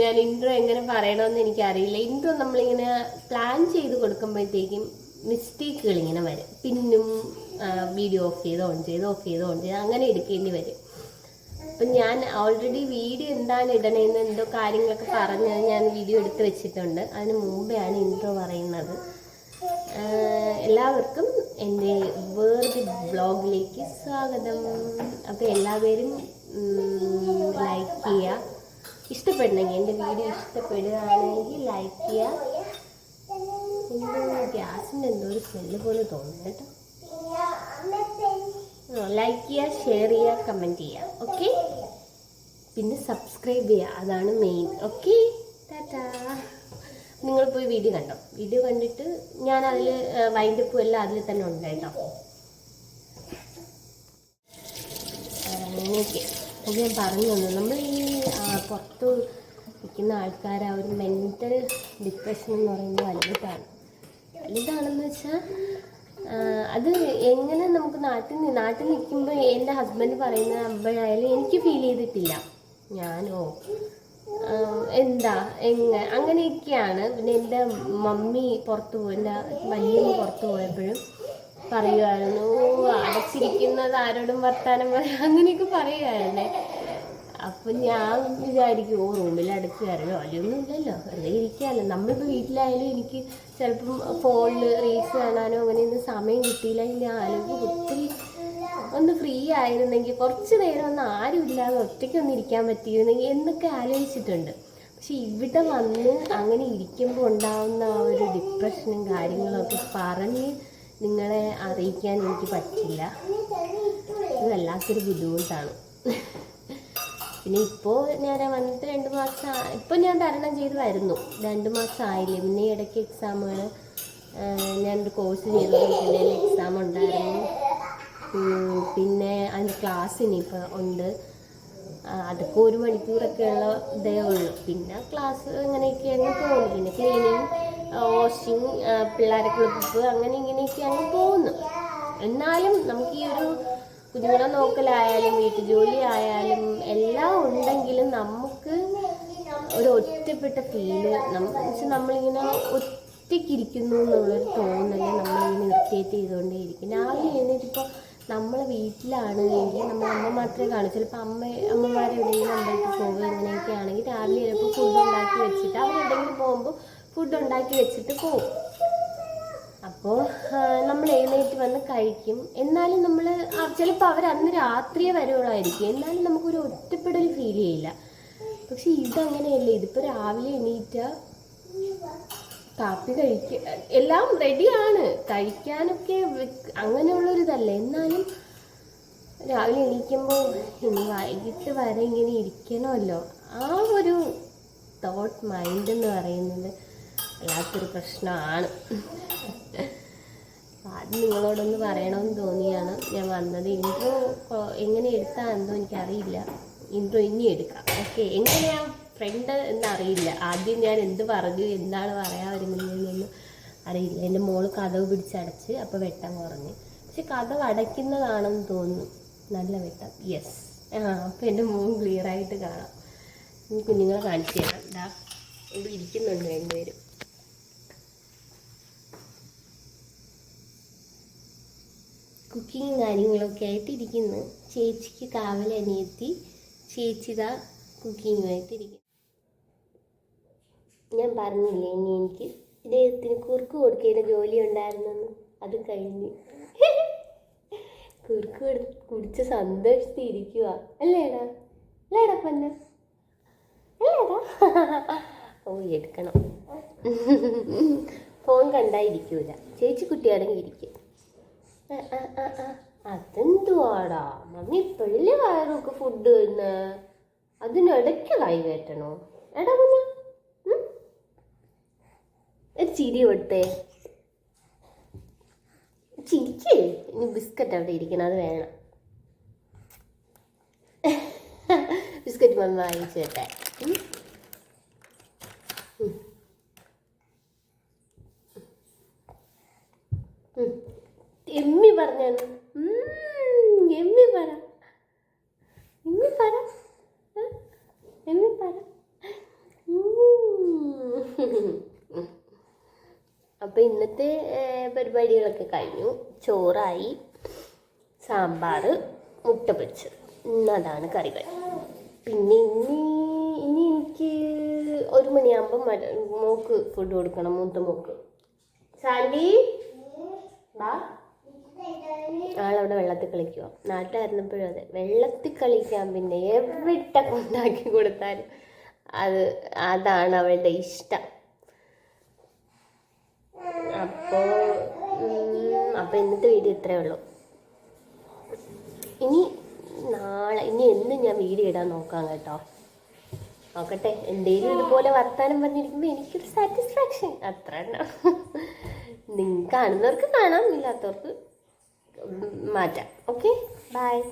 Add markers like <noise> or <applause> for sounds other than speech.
ഞാൻ ഇൻട്രോ എങ്ങനെ പറയണമെന്ന് എനിക്കറിയില്ല. ഇൻട്രോ നമ്മളിങ്ങനെ പ്ലാൻ ചെയ്ത് കൊടുക്കുമ്പോഴത്തേക്കും മിസ്റ്റേക്കുകൾ ഇങ്ങനെ വരും. പിന്നും വീഡിയോ ഓഫ് ചെയ്ത് ഓൺ ചെയ്ത് ഓഫ് ചെയ്ത് ഓൺ ചെയ്ത് അങ്ങനെ എടുക്കേണ്ടി വരും. അപ്പം ഞാൻ ഓൾറെഡി വീഡിയോ എന്താണ് ഇടണേന്ന് എന്തോ കാര്യങ്ങളൊക്കെ പറഞ്ഞ് ഞാൻ വീഡിയോ എടുത്ത് വെച്ചിട്ടുണ്ട്. അതിന് ആണ് ഇൻട്രോ പറയുന്നത്. എല്ലാവർക്കും എന്റെ വേർഡ് ബ്ലോഗിലേക്ക് സ്വാഗതം. അപ്പോൾ എല്ലാവരും ലൈക്ക് ചെയ്യുക. ഇഷ്ടപ്പെടണമെങ്കിൽ എന്റെ വീഡിയോ ഇഷ്ടപ്പെടുകയാണെങ്കിൽ ലൈക്ക് ചെയ്യുക. ഗ്യാസിന്റെ എന്തോ ഒരു സ്മെല്ല് പോലെ തോന്നുന്നു കേട്ടോ. ലൈക്ക് ചെയ്യുക ഷെയർ ചെയ്യുക കമന്റ് ചെയ്യുക. ഓക്കെ പിന്നെ സബ്സ്ക്രൈബ് ചെയ്യുക. അതാണ് മെയിൻ ഓക്കെ ടാറ്റാ നിങ്ങൾ പോയി വീഡിയോ കണ്ടോ? വീഡിയോ കണ്ടിട്ട് ഞാൻ അതിൽ വൈൻഡപ്പും എല്ലാം അതിൽ തന്നെ ഉണ്ട് കേട്ടോ. അങ്ങനെയൊക്കെ അത് ഞാൻ പറഞ്ഞു തന്നു നമ്മൾ ഈ പുറത്ത് നിൽക്കുന്ന ആൾക്കാർ ആ ഒരു മെന്റൽ ഡിപ്രഷൻ എന്ന് പറയുന്നത് വലുതാണ്. വലുതാണെന്ന് വെച്ചാൽ അത് എങ്ങനെ നമുക്ക് നാട്ടിൽ നിന്ന് നാട്ടിൽ നിൽക്കുമ്പോൾ എന്റെ ഹസ്ബൻഡ് പറയുന്ന അപ്പോഴായാലും എനിക്ക് ഫീൽ ചെയ്തിട്ടില്ല. ഞാനോ? എന്താ? എങ്ങ അങ്ങനെയൊക്കെയാണ്. പിന്നെ എന്റെ മമ്മി പുറത്ത് പോയി എന്റെ വലിയ പുറത്ത് പോയപ്പോഴും പറയുമായിരുന്നു "ഓ, അടച്ചിരിക്കുന്നത് ആരോടും വർത്താനം പറയാം അങ്ങനെയൊക്കെ പറയുമായിരുന്നേ അപ്പൊ ഞാൻ വിചാരിക്കും ഓ റൂമിൽ അടച്ചു കയറണോ അല്ലൊന്നും ഇല്ലല്ലോ. വെറുതെ ഇരിക്കാമല്ലോ നമ്മളിപ്പോൾ വീട്ടിലായാലും എനിക്ക് ചിലപ്പം ഫോണിൽ റീൽസ് കാണാനോ അങ്ങനെയൊന്നും സമയം കിട്ടിയില്ല. ഞാൻ ആലോചിക്കും ഒത്തിരി ഒന്ന് ഫ്രീ ആയിരുന്നെങ്കിൽ കുറച്ച് നേരം ഒന്ന് ആരും ഇല്ലാതെ ഒറ്റയ്ക്കൊന്ന് ഇരിക്കാൻ പറ്റിയിരുന്നെങ്കിൽ എന്നൊക്കെ ആലോചിച്ചിട്ടുണ്ട്. പക്ഷെ ഇവിടെ വന്ന് അങ്ങനെ ഇരിക്കുമ്പോൾ ഉണ്ടാവുന്ന ആ ഒരു ഡിപ്രഷനും കാര്യങ്ങളൊക്കെ പറഞ്ഞ് നിങ്ങളെ അറിയിക്കാൻ എനിക്ക് പറ്റില്ല. ഇത് വല്ലാത്തൊരു ബുദ്ധിമുട്ടാണ്. പിന്നെ ഇപ്പോൾ ഞാൻ വന്നിട്ട് രണ്ട് മാസം ഇപ്പോൾ ഞാൻ തരണം ചെയ്ത് വരുന്നു. രണ്ട് മാസം ആയില്ലേ. പിന്നെ ഇടയ്ക്ക് എക്സാമുകൾ ഞാനൊരു കോഴ്സ് ചെയ്തതിന്റെ എക്സാം ഉണ്ടായിരുന്നു. പിന്നെ അതിന്റെ ക്ലാസ് ഇനിയിപ്പോൾ ഉണ്ട്. അതൊക്കെ ഒരു മണിക്കൂറൊക്കെ ഉള്ള ഇതേ ഉള്ളൂ. പിന്നെ ക്ലാസ് അങ്ങനെയൊക്കെയാണ് അങ്ങ് പോകുന്നു പിന്നെ ക്ലീനിങ് വാഷിങ് പിള്ളേരെ കുളിപ്പിപ്പ് അങ്ങനെ ഇങ്ങനെയൊക്കെ അങ്ങ് പോകുന്നു എന്നാലും നമുക്ക് ഈ ഒരു കുഞ്ഞുങ്ങളെ നോക്കലായാലും വീട്ടുജോലി ആയാലും എല്ലാം ഉണ്ടെങ്കിലും നമുക്ക് ഒരു ഒറ്റപ്പെട്ട ഫീൽ വെച്ചാൽ നമ്മളിങ്ങനെ ഒറ്റയ്ക്കിരിക്കുന്നു എന്നുള്ളൊരു തോന്നൽ നമ്മളിങ്ങനെ ഇറിറ്റേറ്റ് ചെയ്തുകൊണ്ടേ ഇരിക്കും രാവിലെ എഴുന്നേറ്റിപ്പോൾ നമ്മൾ വീട്ടിലാണ് എങ്കിൽ നമ്മൾ അമ്മ മാത്രമേ കാണൂ. ചിലപ്പോൾ അമ്മ അമ്മമാരെവിടെയെങ്കിലും അമ്പലത്തിൽ പോകുക അങ്ങനെയൊക്കെ ആണെങ്കിൽ രാവിലെ ചിലപ്പോൾ ഫുഡ് ഉണ്ടാക്കി വെച്ചിട്ട് അവരെവിടെയെങ്കിലും പോകുമ്പോൾ ഫുഡ് ഉണ്ടാക്കി വെച്ചിട്ട് പോകും അപ്പോൾ നമ്മൾ എഴുന്നേറ്റ് വന്ന് കഴിക്കും. എന്നാലും നമ്മൾ ചിലപ്പോൾ അവർ അന്ന് രാത്രിയെ വരുവുള്ളായിരിക്കും എന്നാലും നമുക്കൊരു ഒറ്റപ്പെടൽ ഫീൽ ചെയ്യില്ല. പക്ഷെ ഇതങ്ങനെയല്ല? ഇതിപ്പോൾ രാവിലെ എണീറ്റ കാപ്പി കഴിക്ക എല്ലാം റെഡിയാണ് കഴിക്കാനൊക്കെ അങ്ങനെയുള്ളൊരിതല്ല. എന്നാലും രാവിലെ എണീക്കുമ്പോൾ ഇനി വൈകിട്ട് വരെ ഇങ്ങനെ ഇരിക്കണമല്ലോ. ആ ഒരു തോട്ട് മൈൻഡ് എന്ന് പറയുന്നത് വല്ലാത്തൊരു പ്രശ്നമാണ്. അത് നിങ്ങളോടൊന്ന് പറയണമെന്ന് തോന്നിയാണ്. ഞാൻ വന്നത് ഇൻട്രോ എങ്ങനെ എടുത്താൽ എന്തോ എനിക്കറിയില്ല. ഇൻട്രോ ഇനി എടുക്കാം. ഓക്കെ എങ്ങനെയാ ഫ്രണ്ട് എന്നറിയില്ല ആദ്യം ഞാൻ എന്ത് പറഞ്ഞു എന്താണ് പറയാൻ വരുന്നതെന്നൊന്നും അറിയില്ല. എന്റെ മോൾ കഥവ് പിടിച്ചടച്ച് അപ്പോൾ വെട്ടം കുറഞ്ഞ്. പക്ഷെ കഥവ് അടയ്ക്കുന്നതാണെന്ന് തോന്നുന്നു. നല്ല വെട്ടം. യെസ് ആ അപ്പോൾ എന്റെ മോൻ ക്ലിയറായിട്ട് കാണാം. കുഞ്ഞുങ്ങളെ കാണിച്ചു തരാം. ഇതാ ഇവിടെ ഇരിക്കുന്നുണ്ട് രണ്ടുപേരും. കുക്കിങ്ങും കാര്യങ്ങളൊക്കെ ആയിട്ട് ഇരിക്കുന്നു ചേച്ചിക്ക് കാവലനിയെത്തി. ചേച്ചിതാ കുക്കിങ്ങുമായിട്ട് ഇരിക്കുന്നു ഞാൻ പറഞ്ഞില്ലേ ഇനി എനിക്ക് ഇദ്ദേഹത്തിന് കുറുക്ക് കൊടുക്കേണ്ട ജോലി ഉണ്ടായിരുന്നെന്ന്. അത് കഴിഞ്ഞ്. കുറുക്ക് കൊടു കുടിച്ച് സന്തോഷത്തിൽ ഇരിക്കുക അല്ലേടാ? അല്ലേടാ പന്ന? ഓ എടുക്കണം. ഫോൺ കണ്ടായിരിക്കൂല ചേച്ചി കുട്ടിയാണെങ്കിൽ ഇരിക്കും. അതെന്തുവാടാ? മമ്മി ഇപ്പോഴല്ലേ വയറൊക്കെ ഫുഡ് തന്നെ? അതിനിടയ്ക്ക് കൈ കയറ്റണോ എടാ ഒരു ചിരി കൊടുത്തേ. ചിരിക്കേ? ഇനി ബിസ്ക്കറ്റ് അവിടെ ഇരിക്കണം അത് വേണം. <laughs> ബിസ്ക്കറ്റ് മമ്മ വാങ്ങിച്ചു കേട്ടെ എമ്മി പറഞ്ഞാണ്. എമ്മി പറ. എമ്മി പറ. എമ്മി പറ. അപ്പം ഇന്നത്തെ പരിപാടികളൊക്കെ കഴിഞ്ഞു. ചോറായി സാമ്പാർ മുട്ട പൊരിച്ചത്. ഇന്നതാണ് കറികൾ പിന്നെ ഇനി ഇനി എനിക്ക് ഒരു മണിയാകുമ്പോൾ മോക്ക് ഫുഡ് കൊടുക്കണം മൂത്ത മോക്ക്. സാൻഡി ബാ. ആളവിടെ വെള്ളത്തിൽ കളിക്കുക നാട്ടിലായിരുന്നപ്പോഴും അതെ. വെള്ളത്തിൽ കളിക്കാൻ പിന്നെ എവിടെ കൊണ്ടാക്കി കൊടുത്താലും അത് അതാണ് അവളുടെ ഇഷ്ടം. അപ്പോൾ അപ്പോൾ ഇന്നത്തെ വീഡിയോ ഇത്രയേ ഉള്ളൂ. ഇനി നാളെ ഇനി എന്ന് ഞാൻ വീഡിയോ ഇടാൻ നോക്കാം കേട്ടോ. നോക്കട്ടെ. എന്തെങ്കിലും ഇതുപോലെ വർത്താനം പറഞ്ഞിരിക്കുമ്പോൾ എനിക്കൊരു സാറ്റിസ്ഫാക്ഷൻ അത്ര നിങ്ങൾ കാണുന്നവർക്ക് കാണാം ഇല്ലാത്തവർക്ക് മാറ്റാം. ഓക്കെ? ബൈ.